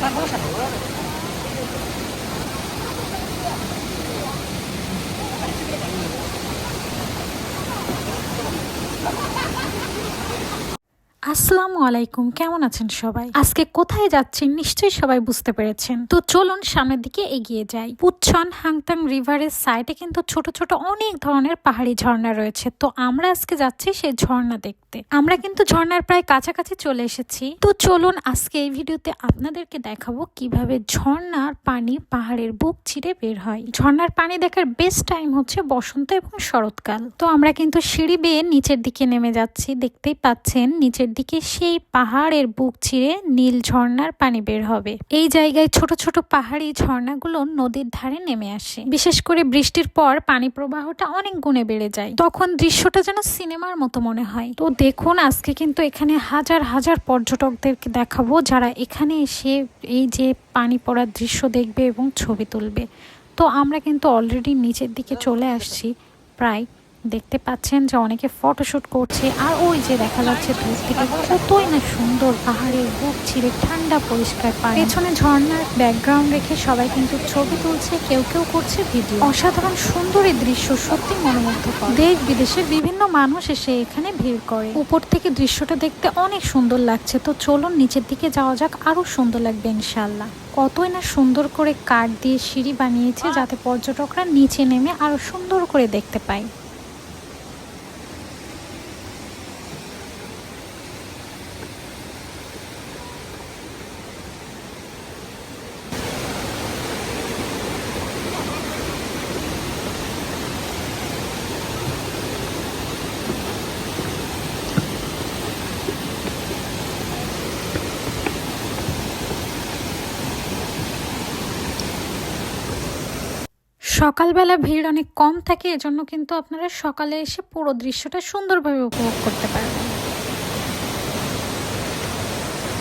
办公室ไ আসসালামু আলাইকুম, কেমন আছেন সবাই? আজকে কোথায় যাচ্ছি নিশ্চয়ই সবাই বুঝতে পেরেছেন। তো চলুন সামনের দিকে এগিয়ে যাই। পুচ্ছন হাংতাং রিভারের সাইডে কিন্তু ছোট ছোট অনেক ধরনের পাহাড়ি ঝর্ণা রয়েছে। তো আমরা আজকে যাচ্ছি সেই ঝর্ণা দেখতে। আমরা কিন্তু ঝর্ণার প্রায় কাছাকাছি চলে এসেছি। তো চলুন আজকে এই ভিডিওতে আপনাদেরকে দেখাবো কীভাবে ঝর্ণার পানি পাহাড়ের বুক ছিঁড়ে বের হয়। ঝর্ণার পানি দেখার বেস্ট টাইম হচ্ছে বসন্ত এবং শরৎকাল। তো আমরা কিন্তু সিঁড়ি বেয়ে নিচের দিকে নেমে যাচ্ছি। দেখতেই পাচ্ছেন, নিচের দিকে সেই পাহাড়ের বুক ছিঁড়ে নীল ঝর্ণার পানি বের হবে। এই জায়গায় ছোট ছোট পাহাড়ি ঝর্ণাগুলো নদীর ধারে নেমে আসে। বিশেষ করে বৃষ্টির পর পানি প্রবাহটা অনেক গুণে বেড়ে যায়। তখন দৃশ্যটা যেন সিনেমার মতো মনে হয়। তো দেখুন, আজকে কিন্তু এখানে হাজার হাজার পর্যটকদেরকে দেখাবো যারা এখানে এসে এই যে পানি পড়ার দৃশ্য দেখবে এবং ছবি তুলবে। তো আমরা কিন্তু অলরেডি নিচের দিকে চলে আসছি, প্রায় দেখতে পাচ্ছেন যে অনেকে ফটোশুট করছে আর ওই যে দেখা যাচ্ছে দূর থেকে কতই না সুন্দর পাহাড়ের বুক ছিঁড়ে ঠান্ডা পরিষ্কার পানি। পেছনে ঝর্ণার ব্যাকগ্রাউন্ড রেখে সবাই কিন্তু ছবি তুলছে, কেউ কেউ করছে ভিডিও অসাধারণ সুন্দর এই দৃশ্য সত্যি মনোমুগ্ধকর। দেশ বিদেশের বিভিন্ন মানুষ এসে এখানে ভিড় করে। উপর থেকে দৃশ্যটা দেখতে অনেক সুন্দর লাগছে, তো চলুন নিচের দিকে যাওয়া যাক আরও সুন্দর লাগবে ইনশাল্লাহ কতই না সুন্দর করে কাঠ দিয়ে সিঁড়ি বানিয়েছে যাতে পর্যটকরা নিচে নেমে আরও সুন্দর করে দেখতে পায়। সকালবেলা ভিড় অনেক কম থাকে, এজন্য কিন্তু আপনারা সকালে এসে পুরো দৃশ্যটা সুন্দরভাবে উপভোগ করতে পারবেন।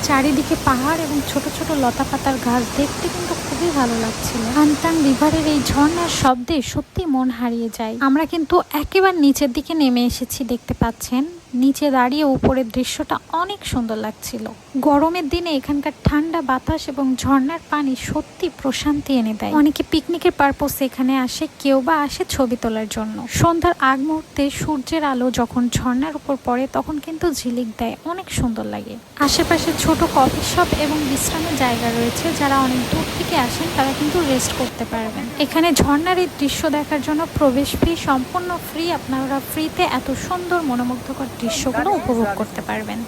চারিদিকে পাহাড় এবং ছোট ছোট লতা পাতার গাছ দেখতে কিন্তু খুবই ভালো লাগছিল। হানতাং রিভারের এই ঝর্ণার শব্দে সত্যি মন হারিয়ে যায়। আমরা কিন্তু একেবারে নিচের দিকে নেমে এসেছি, দেখতে পাচ্ছেন। নিচে দাঁড়িয়ে উপরের দৃশ্যটা অনেক সুন্দর লাগছিল। গরমের দিনে এখানকার ঠান্ডা বাতাস এবং ঝর্ণার পানি সত্যি প্রশান্তি এনে দেয়। অনেকে পিকনিকের পারপোসে এখানে আসে, কেউ বা আসে ছবি তোলার জন্য। সন্ধ্যার আগ মুহূর্তে সূর্যের আলো যখন ঝর্ণার উপর পড়ে, তখন কিন্তু ঝিলিক দেয়, অনেক সুন্দর লাগে। আশেপাশে ছোট কফি শপ এবং বিশ্রামের জায়গা রয়েছে, যারা অনেক দূর থেকে আসেন, তারা কিন্তু রেস্ট করতে পারবেন। এখানে ঝর্ণার এই দৃশ্য দেখার জন্য প্রবেশ ফি সম্পূর্ণ ফ্রি আপনারা ফ্রিতে এত সুন্দর, মনোমুগ্ধকর দৃশ্যগুলো উপভোগ করতে পারবেন।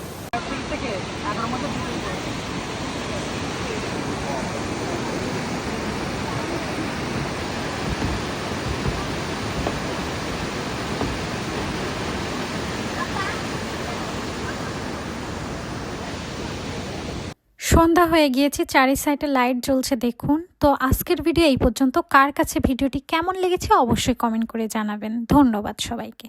সন্ধ্যা হয়ে গিয়েছে, চারি সাইডে লাইট জ্বলছে, দেখুন। তো আজকের ভিডিও এই পর্যন্ত। কার কাছে ভিডিওটি কেমন লেগেছে অবশ্যই কমেন্ট করে জানাবেন। ধন্যবাদ সবাইকে।